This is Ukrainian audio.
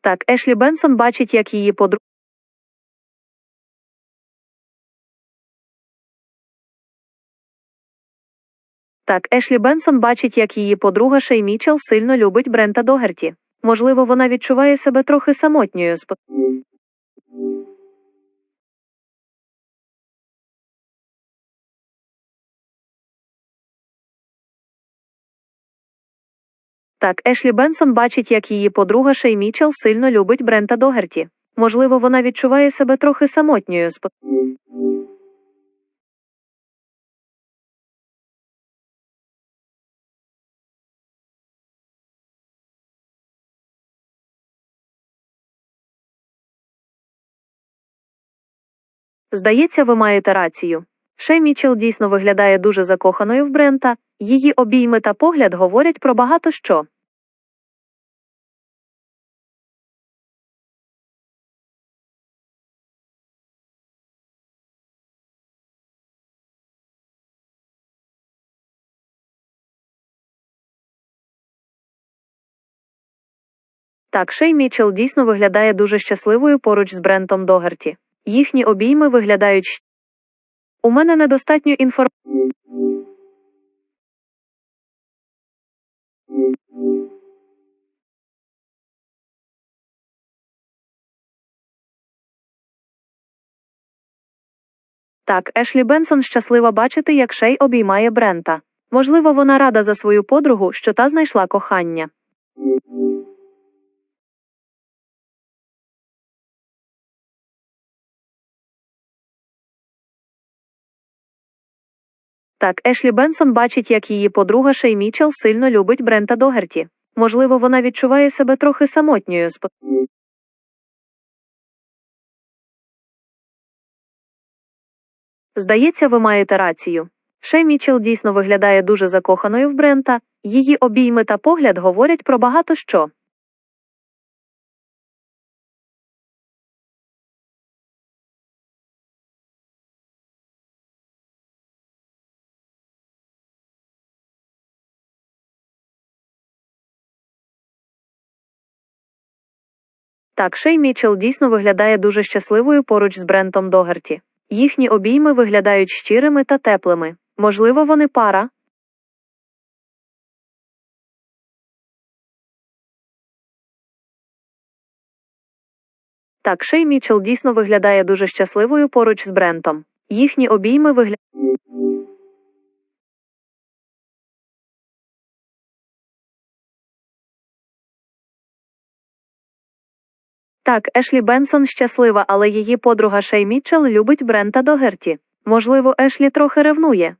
Так, Ешлі Бенсон бачить, як її подруга. Так, Ешлі Бенсон бачить, як її подруга Шей Мічел сильно любить Брента Догерті. Можливо, вона відчуває себе трохи самотньою. Так, Ешлі Бенсон бачить, як її подруга Шей Мічел сильно любить Брента Догерті. Можливо, вона відчуває себе трохи самотньою. Здається, ви маєте рацію. Шей Мічел дійсно виглядає дуже закоханою в Брента, її обійми та погляд говорять про багато що. Так, Шей Мічел дійсно виглядає дуже щасливою поруч з Брентом Догерті. Їхні обійми виглядають. У мене недостатньо інформації. Так, Ешлі Бенсон щаслива бачити, як Шей обіймає Брента. Можливо, вона рада за свою подругу, що та знайшла кохання. Так, Ешлі Бенсон бачить, як її подруга Шей Мічел сильно любить Брента Догерті. Можливо, вона відчуває себе трохи самотньою. спо- Здається, ви маєте рацію. Шей Мічел дійсно виглядає дуже закоханою в Брента, її обійми та погляд говорять про багато що. Так, Шей Мічел дійсно виглядає дуже щасливою поруч з Брентом Догерті. Їхні обійми виглядають щирими та теплими. Можливо, вони пара. Так, Шей Мічел дійсно виглядає дуже щасливою поруч з Брентом. Їхні обійми виглядають. Так, Ешлі Бенсон щаслива, але її подруга Шей Мітчелл любить Брента Догерті. Можливо, Ешлі трохи ревнує.